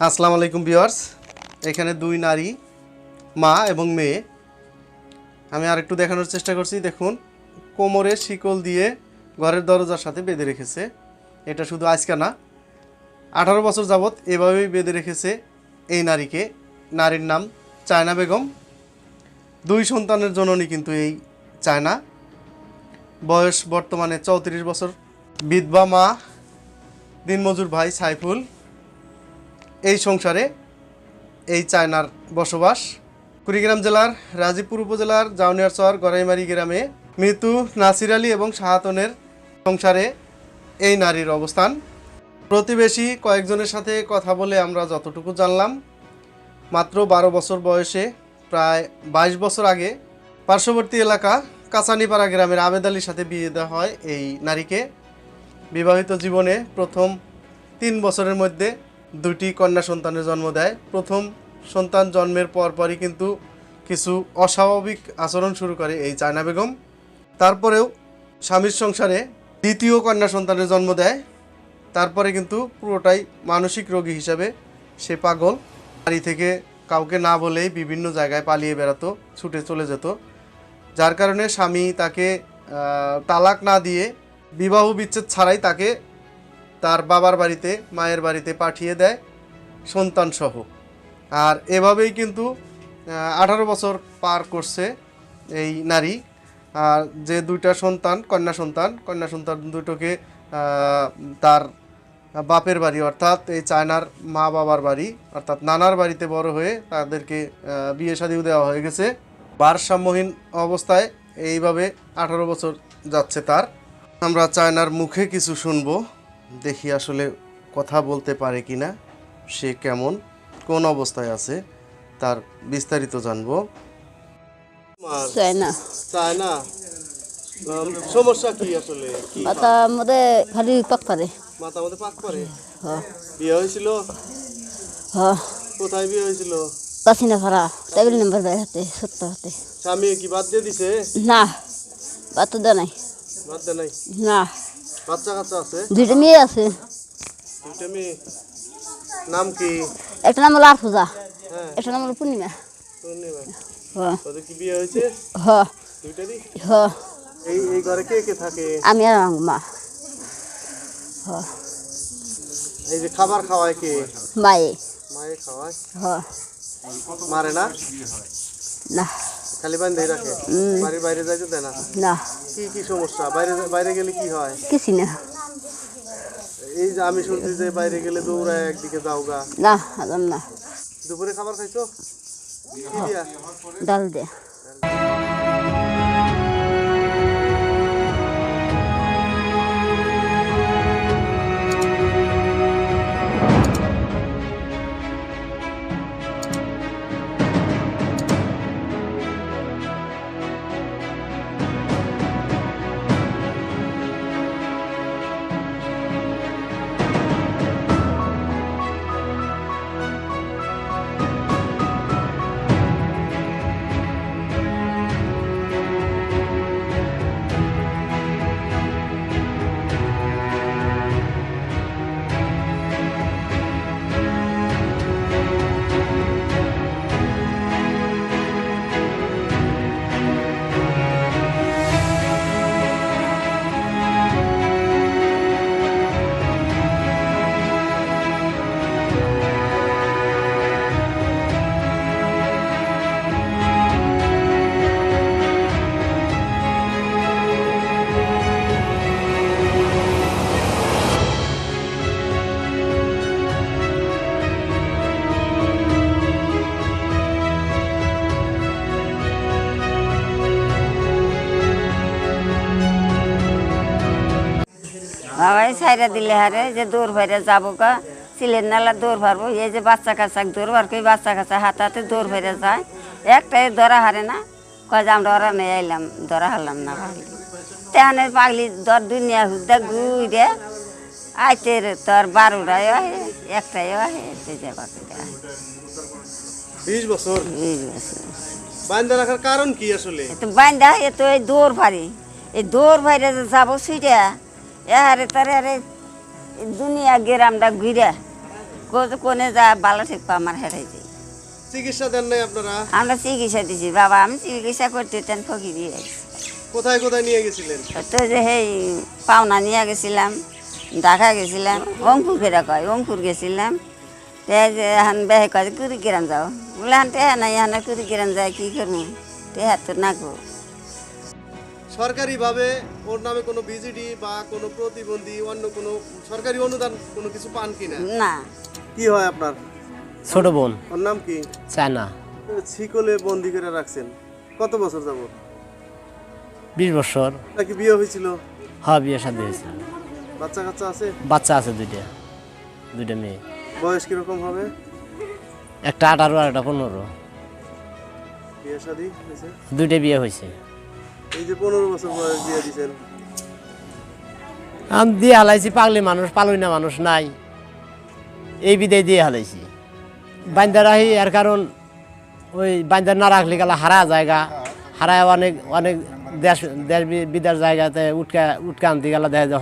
আসসালামু আলাইকুম ভিউয়ার্স। এখানে দুই নারী, মা এবং মেয়ে। আমি আর একটু দেখানোর চেষ্টা করছি, দেখুন, কোমরে শিকল দিয়ে ঘরের দরজার সাথে বেঁধে রেখেছে। এটা শুধু আজকে না, আঠারো বছর যাবৎ এভাবেই বেঁধে রেখেছে এই নারীকে। নারীর নাম চায়না বেগম। দুই সন্তানের জননী কিন্তু এই চায়না। বয়স বর্তমানে চৌত্রিশ বছর। বিধবা মা, দিনমজুর ভাই সাইফুল। এই সংসারে এই চায়নার বসবাস। কুড়িগ্রাম জেলার রাজীবপুর উপজেলার জাউনিয়ারচর গড়াইমারি গ্রামে মৃত্যু নাসির আলী এবং শাহাতনের সংসারে এই নারীর অবস্থান। প্রতিবেশী কয়েকজনের সাথে কথা বলে আমরা যতটুকু জানলাম, মাত্র বারো বছর বয়সে প্রায় বাইশ বছর আগে পার্শ্ববর্তী এলাকা কাঁচানিপাড়া গ্রামের আবেদ আলীর সাথে বিয়ে দেওয়া হয় এই নারীকে। বিবাহিত জীবনে প্রথম তিন বছরের মধ্যে দুটি কন্যা সন্তানের জন্ম দেয়। প্রথম সন্তান জন্মের পরপরই কিন্তু কিছু অস্বাভাবিক আচরণ শুরু করে এই চায়না বেগম। তারপরেও স্বামীর সংসারে দ্বিতীয় কন্যা সন্তানের জন্ম দেয়। তারপরে কিন্তু পুরোটাই মানসিক রোগী হিসাবে সে পাগল। বাড়ি থেকে কাউকে না বলেই বিভিন্ন জায়গায় পালিয়ে বেড়াতো, ছুটে চলে যেত। যার কারণে স্বামী তাকে তালাক না দিয়ে বিবাহ বিচ্ছেদ ছাড়াই তাকে তার বাবার বাড়িতে, মায়ের বাড়িতে পাঠিয়ে দেয় সন্তান সহ আর এভাবেই কিন্তু আঠারো বছর পার করছে এই নারী। আর যে দুইটা সন্তান, কন্যা সন্তান কন্যা সন্তান দুটোকে তার বাপের বাড়ি, অর্থাৎ এই চায়নার মা বাবার বাড়ি, অর্থাৎ নানার বাড়িতে বড় হয়ে তাদেরকে বিয়ে শাদিও দেওয়া হয়ে গেছে। ভারসাম্যহীন অবস্থায় এইভাবে আঠারো বছর যাচ্ছে তার। আমরা চায়নার মুখে কিছু শুনব। দেখি আসলে কথা বলতে পারে কিনা সে কেমন কোন অবস্থায় আছে তার বিস্তারিত জানব। চাই না চায়না? সমস্যা কি আসলে? মাথা মধ্যে খালি পাক পারে। মাথা মধ্যে পাক করে হ্যাঁ বিয়ে হয়েছিল? হ্যাঁ কোথায় বিয়ে হয়েছিল? পাসিনা ভাড়া টেবিল নাম্বার দেয় হাতে সত্য হাতে। স্বামী কি বাদ দিয়ে দিছে? না বাত দেয় নাই। বাদ দেয় নাই? না। বাচ্চা কাচ্চা আছে? দুইটা মেয়ে আছে। দুইটা মেয়ে। নাম কি? একটা নাম হলো আরফুজা হ্যাঁ। একটা নাম হলো পূর্ণিমা। পূর্ণিমা। হ্যাঁ। ওদের কি বিয়ে হয়েছে? হ্যাঁ দুইটারই হ্যাঁ। এই এই ঘরে কে কে থাকে? আমি আর আমার মা। হ্যাঁ। এই যে খাবার খাওয়ায় কে? মায়ে। মায়ে খাওয়ায়? হ্যাঁ। মারে না? না। খালি বান্ধে রাখে? বাড়ির বাইরে যাইতে দেয় না? না। কি কি সমস্যা? বাইরে বাইরে গেলে কি হয়? কিছু না। এই যে আমি শুনছি যে বাইরে গেলে দৌড়ায় একদিকে যাও গা না আদাম না। দুপুরে খাবার খাইছো? কি দিয়া? ডাল দে বাবাই সাইরা দিলে হারে যে দৌড় ভাইরা যাব গা। সিলের নালা দৌড় ভারবো এই যে বাচ্চা কাচ্চা দৌড় ভার কই বাচ্চা কাচ্চা হাতে হাতে দৌড় ভাইরা যায়। একটাই ধরা হারে না কয় যে আমরা ওরা নিয়ে আইলাম ধরা হারলাম না পাগলি তেহানের পাগলি দর দুনিয়া হুদা ঘুরে আইতে রে তোর বারোটায় আহে একটাই আহে তুই যে পাখিটা বিশ বছর? এই বছর। বান্ধা রাখার কারণ কি আসলে? এ তো বান্ধা এ এই দৌড় ভারি। এই দৌড় ভাইরে যে যাব সুইটা হারে তারে আরে দুনিয়া গেরামটা ঘুরে কোনে যা ভালো ঠিক পা আমার হেরাই যায় চিকিৎসা দেন নাই আপনারা? আমরা চিকিৎসা দিছি বাবা আমি চিকিৎসা করতে তেন ফকি দিয়ে কোথায় কোথায় নিয়ে গেছিলেন? তো যে সেই পাওনা নিয়ে গেছিলাম ঢাকা গেছিলাম অঙ্কুর ফেরা কয় অঙ্কুর গেছিলাম। তে যে হান বেহে কয় কুড়ি কিরান যাও। বলে হান টেহা নাই হান কুড়ি কিরান যায় কি করব? তো না গো সরকারিভাবে ওর নামে কোনো বিজিডি বা কোনো প্রতিবন্ধী অন্য কোনো সরকারি অনুদান কোনো কিছু পান কিনা না? কি হয় আপনার? ছোট বোন। ওর নাম কি? চায়না। ছিকলে বন্দি করে রাখছেন। কত বছর যাব বিশ বছর। নাকি বিয়ে হয়েছিল? হ্যাঁ বিয়ে শাদি হয়েছে। বাচ্চা কাচ্চা আছে? বাচ্চা আছে দুইটা। দুইটা মেয়ে। বয়স কীরকম হবে? একটা আঠারো আর একটা পনেরো। বিয়ে শাদী হয়েছে? দুইটা বিয়ে হয়েছে। দিয়ে হালাইছি, পাগলি মানুষ পালই না মানুষ নাই। এই দিয়ে হালাইছি। এর কারণ ওই না রাখলে গেলে হারা জায়গা, হারায় অনেক অনেক দেশ দেশ বিদেশ জায়গাতে উটকা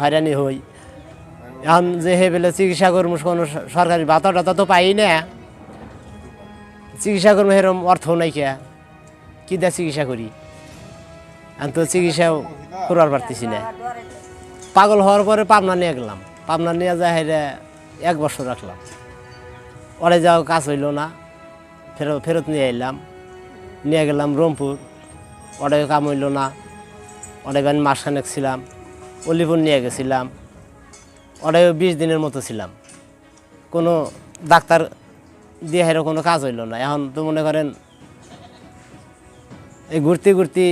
হয়রানি হই। এখন যে হে বেলে চিকিৎসা করব কোনো সরকারি ভাতা টাতা তো পাই না। চিকিৎসা করব সেরকম অর্থ নাই কে। কি দেয় চিকিৎসা করি? আমি তো চিকিৎসাও করার পারতেছি না। পাগল হওয়ার পরে পাবনা নিয়ে গেলাম। পাবনা নিয়ে যায় হেরে এক বছর রাখলাম। ওরে যাও, কাজ হইল না। ফেরত ফেরত নিয়ে এলাম নিয়ে গেলাম রংপুর। ওরে কাম হইল না। ওরে আমি মাসখানেক ছিলাম। অলিপুর নিয়ে গেছিলাম। ওরে বিশ দিনের মতো ছিলাম। কোনো ডাক্তার দিয়ে হেরে কোনো কাজ হইল না। এখন তো মনে করেন এই ঘুরতে ঘুরতে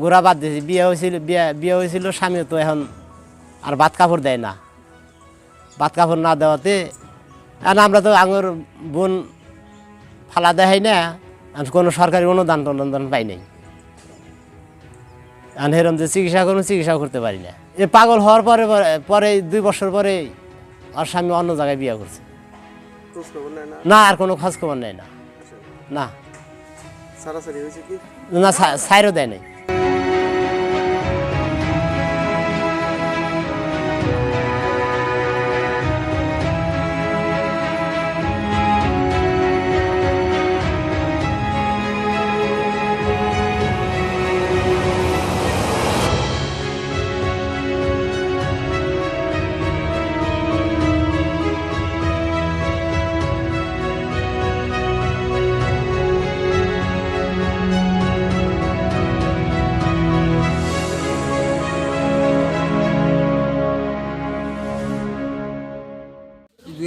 ঘোরা বাদ দিয়েছি। বিয়ে হয়েছিল বিয়ে বিয়ে হয়েছিল স্বামীও তো এখন আর ভাত কাপড় দেয় না। ভাত কাপড় না দেওয়াতে এখন আমরা তো আঙুর বোন ফালা দেখাই না কোনো সরকারি অনুদান টনুদান পাই নাই। এখন হেরম যে চিকিৎসা করুন চিকিৎসাও করতে পারি না। এ পাগল হওয়ার পরে পরে- দুই বছর পরে আর স্বামী অন্য জায়গায় বিয়ে করছে। না? না আর কোনো খোঁজ খবর নেয় না। না। হয়েছে কি? না সাইরও দেয় নাই।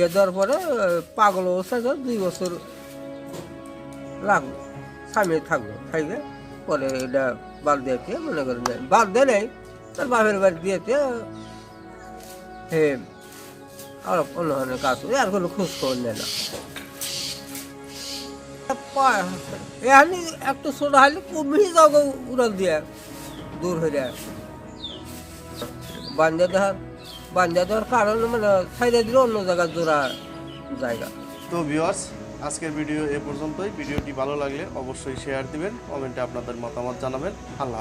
বিয়ে দেওয়ার পরে, পাগল অবস্থা তো দুই বছর লাগল। স্বামী থাকল থাকবে পরে এটা বাদ দিয়েছে, মনে করেন বাদ দেয় নাই, তার বাপের বাড়ি দিয়েছে। হে, আর অন্য ধরনের কাজ করে, আর কোনো খোঁজ খবর নেয় না। এখানে একটু ছোট হাইলে কমিয়ে যাও উড়াল দিয়ে দূর হয়ে যায়। বান্ধা দেওয়ার বান্ধা দেওয়ার কারণ মানে সাইডে দিলে অন্য জায়গায় জোড়া জায়গা। তো ভিওয়ার্স আজকের ভিডিও এ পর্যন্তই। ভিডিওটি ভালো লাগলে অবশ্যই শেয়ার দিবেন কমেন্টে আপনাদের মতামত জানাবেন। আল্লাহ